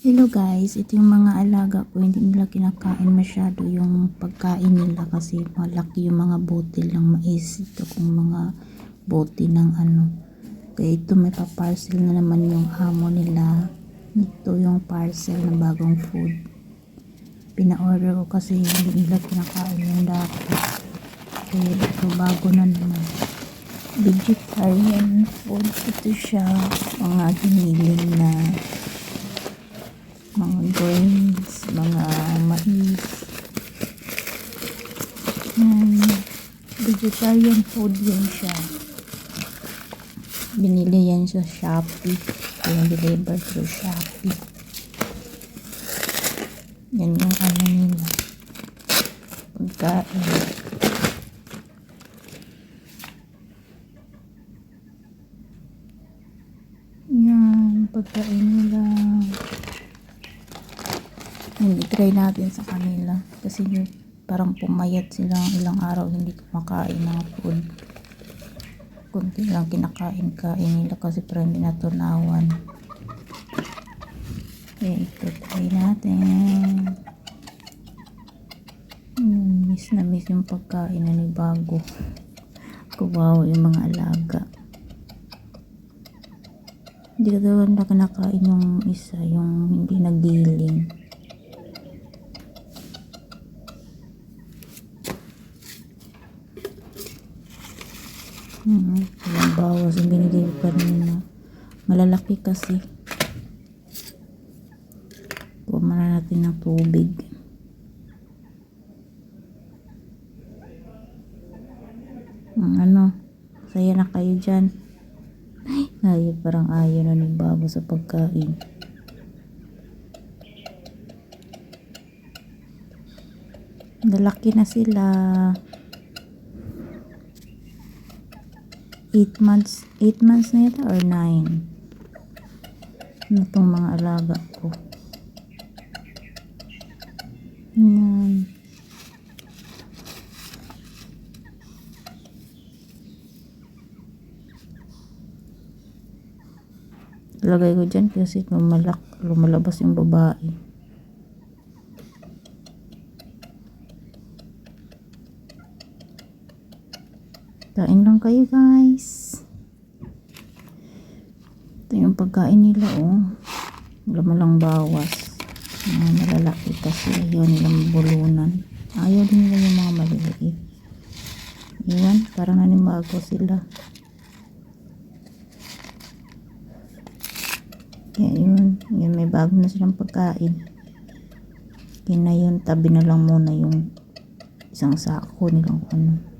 Hello guys, ito yung mga alaga ko. Hindi nila kinakain masyado yung pagkain nila kasi malaki yung mga bote ng mais. Ito kung mga bote ng ano. Kaya ito may pa-parcel na naman yung amo nila. Ito yung parcel ng bagong food. Pina-order ko kasi hindi nila kinakain yung dati. Kaya ito bago na naman. Vegetarian food. Ito siya. Mga giniling na mga grains, mga mais. Yan. Vegetarian food yun siya. Binili yan sa Shopee. Yung deliver through Shopee. Yan yung ano nila. Pagkain. Yan. Pagkain nila. Hindi try natin sa kanila. Kasi yun, parang pumayat silang ilang araw hindi kumakain ng food. Kunti lang kinakain-kain nila kasi parang hindi natunawan. Okay, ito try natin. Hmm, miss na miss yung pagkain na ni Bago. Kuwawa yung mga alaga. Hindi ka daw na kinakain yung isa, yung hindi nagiling. Hmm, walang bawas yung binigay ko kanina. Malalaki kasi. Kuha muna natin ng tubig. Hmm, ano? Saya na kayo dyan. Ay, parang ayaw na ni Babo sa pagkain. Lalaki na sila. 8 months, 8 months na yata or 9? Ano tong mga alaga ko? Yan. Lagay ko dyan kasi lumalak, lumalabas yung babae. Kain lang kayo guys. Ito yung pagkain nila oh. Wala mo lang bawas. Mga malalaki kasi ayaw nilang bulunan. Ayaw din nila yung mga maliliit. Iwan, parang nanibago sila. Kaya yun, yun may bago na silang pagkain. Kaya na yun, tabi na lang muna yung isang sako nilang ano.